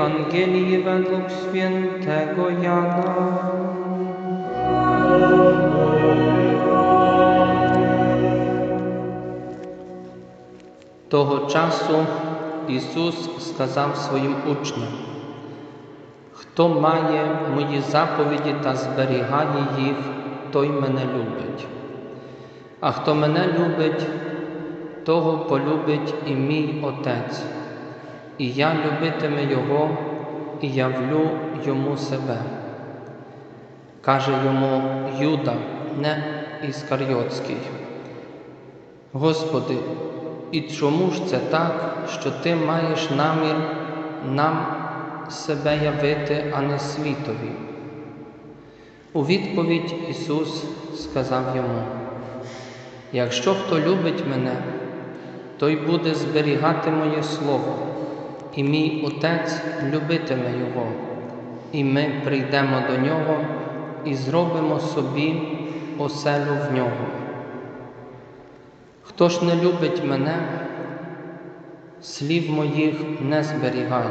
Ewangelii według świętego Jana. Того часу Ісус сказав своїм учням, хто має мої заповіді та зберігає їх, той мене любить. А хто мене любить, того полюбить і мій Отець, і я любитиме Його і явлю йому себе. Каже йому Юда, не Іскарйотський. Господи, і чому ж це так, що Ти маєш намір нам себе явити, а не світові? У відповідь Ісус сказав йому: Якщо хто любить мене, той буде зберігати моє Слово, і мій Отець любитиме Його, і ми прийдемо до Нього і зробимо собі оселю в нього. Хто ж не любить мене, слів моїх не зберігає,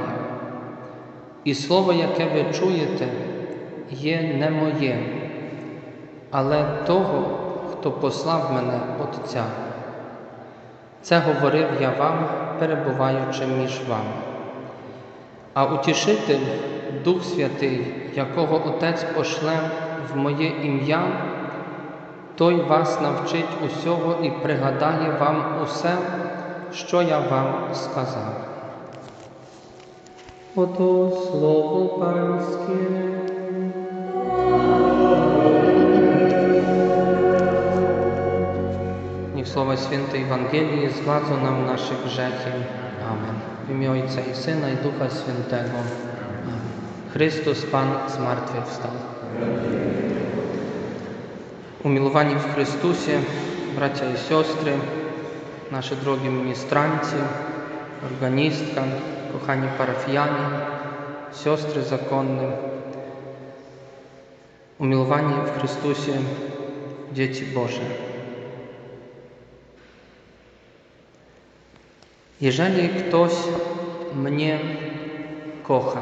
і слово, яке ви чуєте, є не моє, але того, хто послав мене Отця. Це говорив я вам, перебуваючи між вами. А утішитель, Дух Святий, якого Отець пошле в моє ім'я, той вас навчить усього і пригадає вам усе, що я вам сказав. Ото слово панське. Niech Słowo Świętej Ewangelii zgładzą nam nasze grzechy. Amen. W imię Ojca i Syna i Ducha Świętego. Chrystus Pan zmartwychwstał. Umiłowani w Chrystusie, bracia i siostry, nasze drogie ministranci, organistka, kochani parafianie, siostry zakonne, umiłowani w Chrystusie dzieci Boże. Jeżeli ktoś mnie kocha,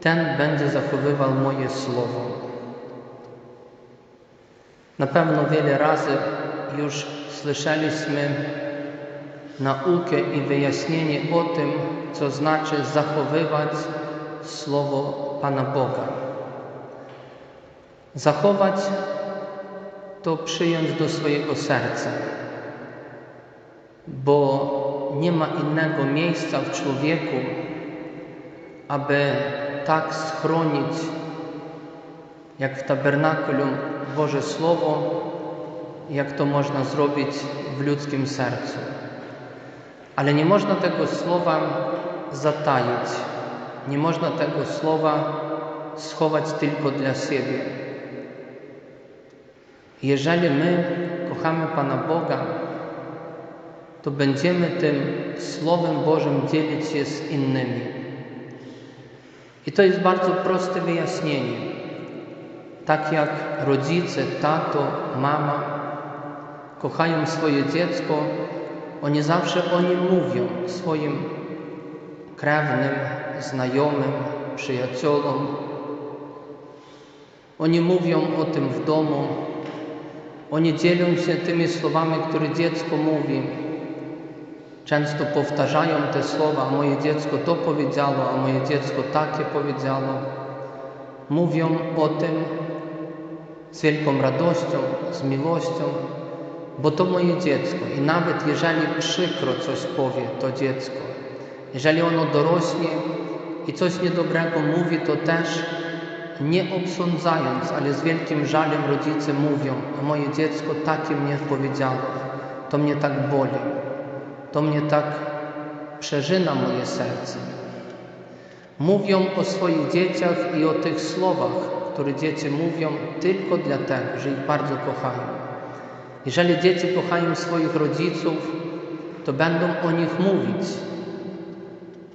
ten będzie zachowywał moje słowo. Na pewno wiele razy już słyszeliśmy naukę i wyjaśnienie o tym, co znaczy zachowywać Słowo Pana Boga. Zachować to przyjąć do swojego serca, bo nie ma innego miejsca w człowieku, aby tak schronić, jak w tabernakulum Boże Słowo, jak to można zrobić w ludzkim sercu. Ale nie można tego słowa zataić, nie można tego słowa schować tylko dla siebie. Jeżeli my kochamy Pana Boga, to będziemy tym Słowem Bożym dzielić się z innymi. I to jest bardzo proste wyjaśnienie. Tak jak rodzice, tato, mama kochają swoje dziecko, oni zawsze o nim mówią swoim krewnym, znajomym, przyjaciołom. Oni mówią o tym w domu. Oni dzielą się tymi słowami, które dziecko mówi. Często powtarzają te słowa, moje dziecko to powiedziało, a moje dziecko takie powiedziało. Mówią o tym z wielką radością, z miłością, bo to moje dziecko. I nawet jeżeli przykro coś powie to dziecko, jeżeli ono dorośnie i coś niedobrego mówi, to też nie obsądzając, ale z wielkim żalem rodzice mówią, a moje dziecko takie mnie powiedziało, to mnie tak boli, to mnie tak przeżyna moje serce. Mówią o swoich dzieciach i o tych słowach, które dzieci mówią tylko dlatego, że ich bardzo kochają. Jeżeli dzieci kochają swoich rodziców, to będą o nich mówić,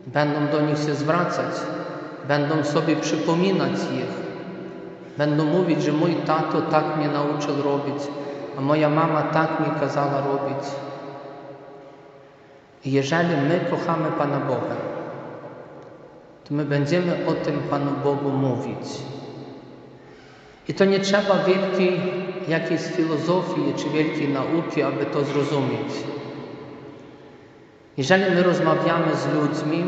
będą do nich się zwracać, będą sobie przypominać ich, będą mówić, że mój tato tak mnie nauczył robić, a moja mama tak mi kazała robić. Jeżeli my kochamy Pana Boga, to my będziemy o tym Panu Bogu mówić. I to nie trzeba wielkiej jakiejś filozofii czy wielkiej nauki, aby to zrozumieć. Jeżeli my rozmawiamy z ludźmi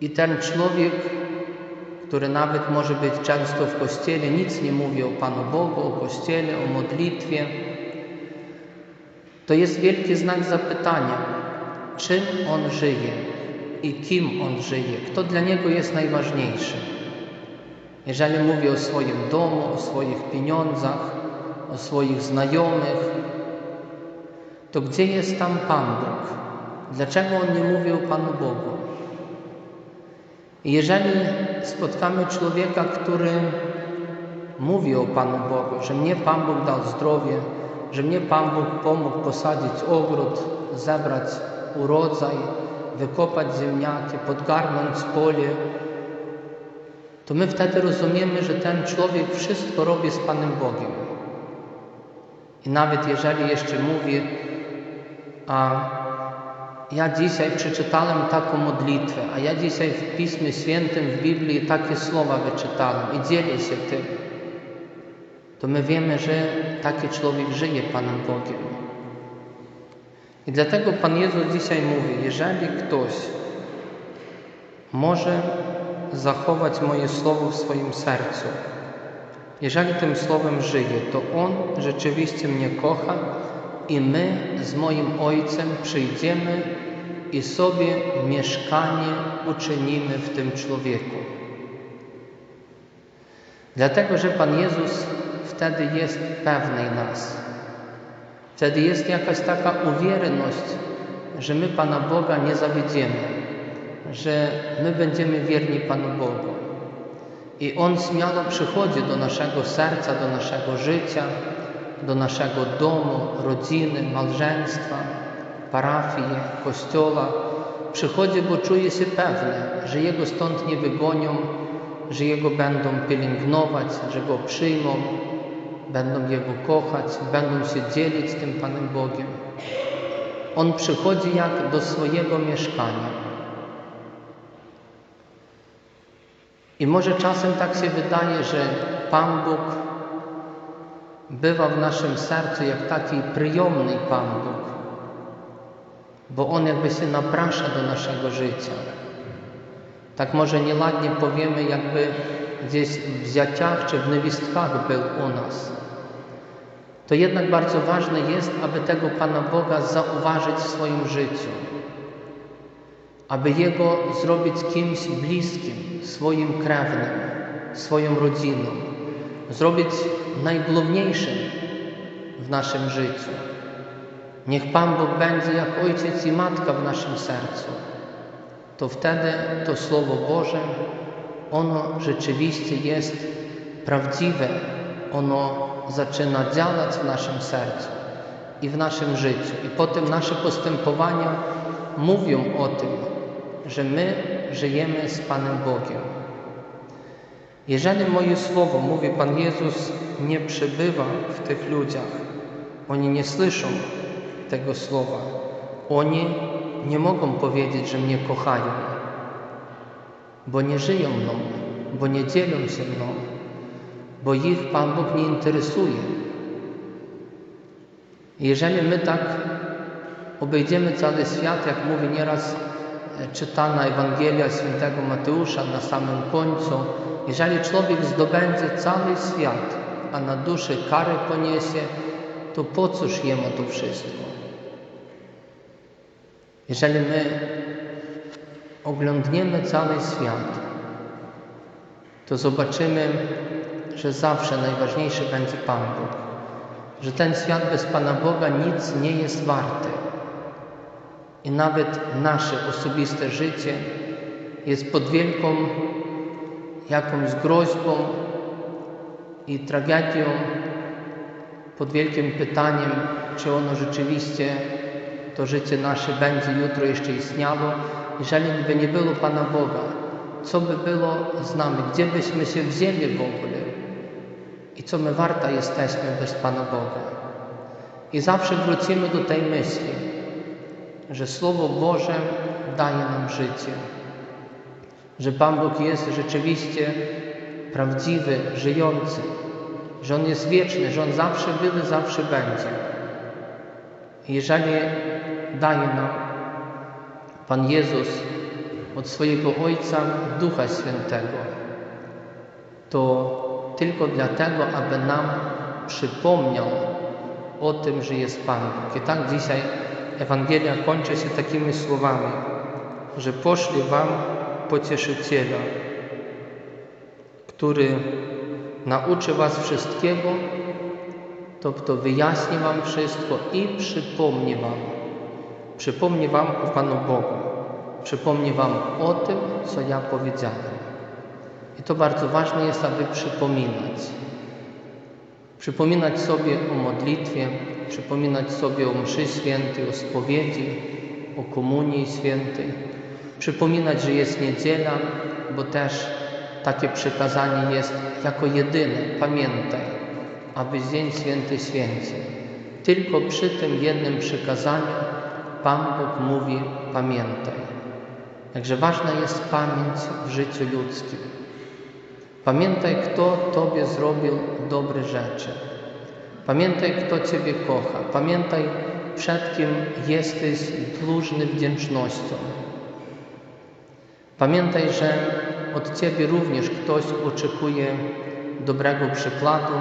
i ten człowiek, który nawet może być często w kościele, nic nie mówi o Panu Bogu, o kościele, o modlitwie, to jest wielki znak zapytania, czym on żyje i kim on żyje, kto dla niego jest najważniejszy. Jeżeli mówi o swoim domu, o swoich pieniądzach, o swoich znajomych, to gdzie jest tam Pan Bóg? Dlaczego on nie mówi o Panu Bogu? Jeżeli spotkamy człowieka, który mówi o Panu Bogu, że mnie Pan Bóg dał zdrowie, że mnie Pan Bóg pomógł posadzić ogród, zebrać urodzaj, wykopać ziemniaki, podgarnąć pole, to my wtedy rozumiemy, że ten człowiek wszystko robi z Panem Bogiem. I nawet jeżeli jeszcze mówi, a ja dzisiaj przeczytałem taką modlitwę, a ja dzisiaj w Pismie Świętym, w Biblii takie słowa wyczytałem i dzielę się tym, to my wiemy, że taki człowiek żyje Panem Bogiem. I dlatego Pan Jezus dzisiaj mówi, jeżeli ktoś może zachować moje słowo w swoim sercu, jeżeli tym słowem żyje, to On rzeczywiście mnie kocha i my z moim Ojcem przyjdziemy i sobie mieszkanie uczynimy w tym człowieku. Dlatego, że Pan Jezus wtedy jest pewny nas. Wtedy jest jakaś taka uwierność, że my Pana Boga nie zawiedziemy, że my będziemy wierni Panu Bogu. I On śmiało przychodzi do naszego serca, do naszego życia, do naszego domu, rodziny, małżeństwa, parafii, kościoła. Przychodzi, bo czuje się pewny, że Jego stąd nie wygonią, że Jego będą pielęgnować, że Go przyjmą, będą Jego kochać, będą się dzielić tym Panem Bogiem. On przychodzi jak do swojego mieszkania. I może czasem tak się wydaje, że Pan Bóg bywa w naszym sercu jak taki przyjemny Pan Bóg, bo On jakby się naprasza do naszego życia. Tak może nieładnie powiemy, jakby gdzieś w ziaciach czy w niewistkach był u nas. To jednak bardzo ważne jest, aby tego Pana Boga zauważyć w swoim życiu, aby Jego zrobić kimś bliskim, swoim krewnym, swoją rodziną, zrobić najgłówniejszym w naszym życiu. Niech Pan Bóg będzie jak ojciec i matka w naszym sercu. To wtedy to Słowo Boże, ono rzeczywiście jest prawdziwe, ono zaczyna działać w naszym sercu i w naszym życiu. I potem nasze postępowania mówią o tym, że my żyjemy z Panem Bogiem. Jeżeli moje słowo, mówi Pan Jezus, nie przebywa w tych ludziach, oni nie słyszą tego słowa, oni nie mogą powiedzieć, że mnie kochają, bo nie żyją mną, bo nie dzielą się mną, bo ich Pan Bóg nie interesuje. Jeżeli my tak obejdziemy cały świat, jak mówi nieraz czytana Ewangelia Świętego Mateusza na samym końcu, jeżeli człowiek zdobędzie cały świat, a na duszy karę poniesie, to po cóż jemu to wszystko? Jeżeli my oglądniemy cały świat, to zobaczymy, że zawsze najważniejszy będzie Pan Bóg, że ten świat bez Pana Boga nic nie jest warty. I nawet nasze osobiste życie jest pod wielką jakąś groźbą i tragedią, pod wielkim pytaniem, czy ono rzeczywiście, to życie nasze będzie jutro jeszcze istniało, jeżeli by nie było Pana Boga. Co by było z nami? Gdzie byśmy się wzięli w ogóle? I co my warta jesteśmy bez Pana Boga? I zawsze wrócimy do tej myśli, że Słowo Boże daje nam życie. że Pan Bóg jest rzeczywiście prawdziwy, żyjący, że On jest wieczny, że On zawsze był i zawsze będzie. Jeżeli daje nam Pan Jezus od swojego Ojca Ducha Świętego, to tylko dlatego, aby nam przypomniał o tym, że jest Pan Bóg. I tak dzisiaj Ewangelia kończy się takimi słowami, że poszli Wam pocieszyciela, który nauczy Was wszystkiego, to kto wyjaśni Wam wszystko i przypomni Wam. Przypomni Wam o Panu Bogu. Przypomni Wam o tym, co ja powiedziałem. I to bardzo ważne jest, aby przypominać. Przypominać sobie o modlitwie, przypominać sobie o mszy świętej, o spowiedzi, o komunii świętej. Przypominać, że jest niedziela, bo też takie przykazanie jest jako jedyne. Pamiętaj, aby Dzień Święty święcił. Tylko przy tym jednym przykazaniu Pan Bóg mówi pamiętaj. Także ważna jest pamięć w życiu ludzkim. Pamiętaj, kto Tobie zrobił dobre rzeczy. Pamiętaj, kto Ciebie kocha. Pamiętaj, przed kim jesteś dłużny wdzięcznością. Pamiętaj, że od Ciebie również ktoś oczekuje dobrego przykładu,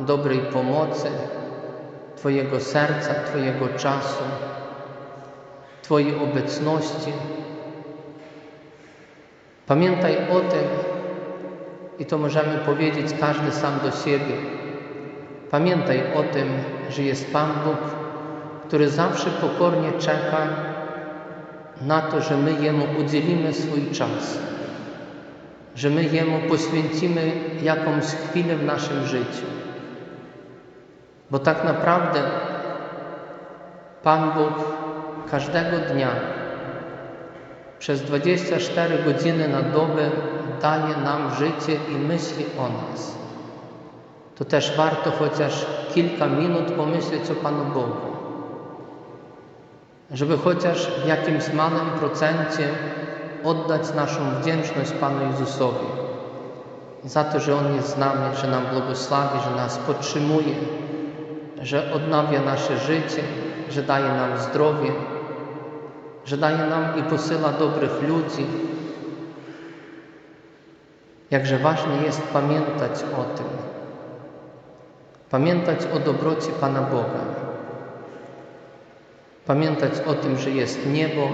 dobrej pomocy, Twojego serca, Twojego czasu, Twojej obecności. Pamiętaj o tym, i to możemy powiedzieć każdy sam do siebie. Pamiętaj o tym, że jest Pan Bóg, który zawsze pokornie czeka na to, że my Jemu udzielimy swój czas, że my Jemu poświęcimy jakąś chwilę w naszym życiu. Bo tak naprawdę Pan Bóg każdego dnia przez 24 godziny na dobę daje nam życie i myśli o nas. To też warto chociaż kilka minut pomyśleć o Panu Bogu. Żeby chociaż w jakimś małym procencie oddać naszą wdzięczność Panu Jezusowi za to, że On jest z nami, że nam błogosławi, że nas podtrzymuje, że odnawia nasze życie, że daje nam zdrowie, że daje nam i posyła dobrych ludzi. Jakże ważne jest pamiętać o tym. Pamiętać o dobroci Pana Boga. Pamiętać o tym, że jest niebo.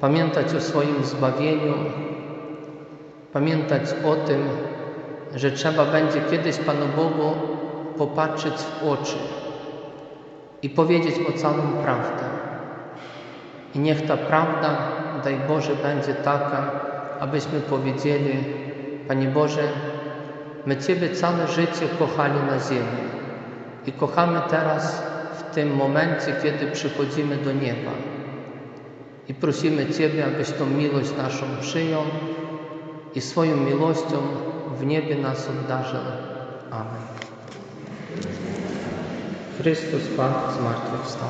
Pamiętać o swoim zbawieniu. Pamiętać o tym, że trzeba będzie kiedyś Panu Bogu popatrzeć w oczy i powiedzieć o całą prawdę. I niech ta prawda, daj Boże, będzie taka, abyśmy powiedzieli, Panie Boże, my Ciebie całe życie kochali na ziemi i kochamy teraz w tym momencie, kiedy przychodzimy do nieba. I prosimy Ciebie, abyś tą miłość naszą przyjął i swoją miłością w niebie nas obdarzył. Amen. Chrystus Pan zmartwychwstał.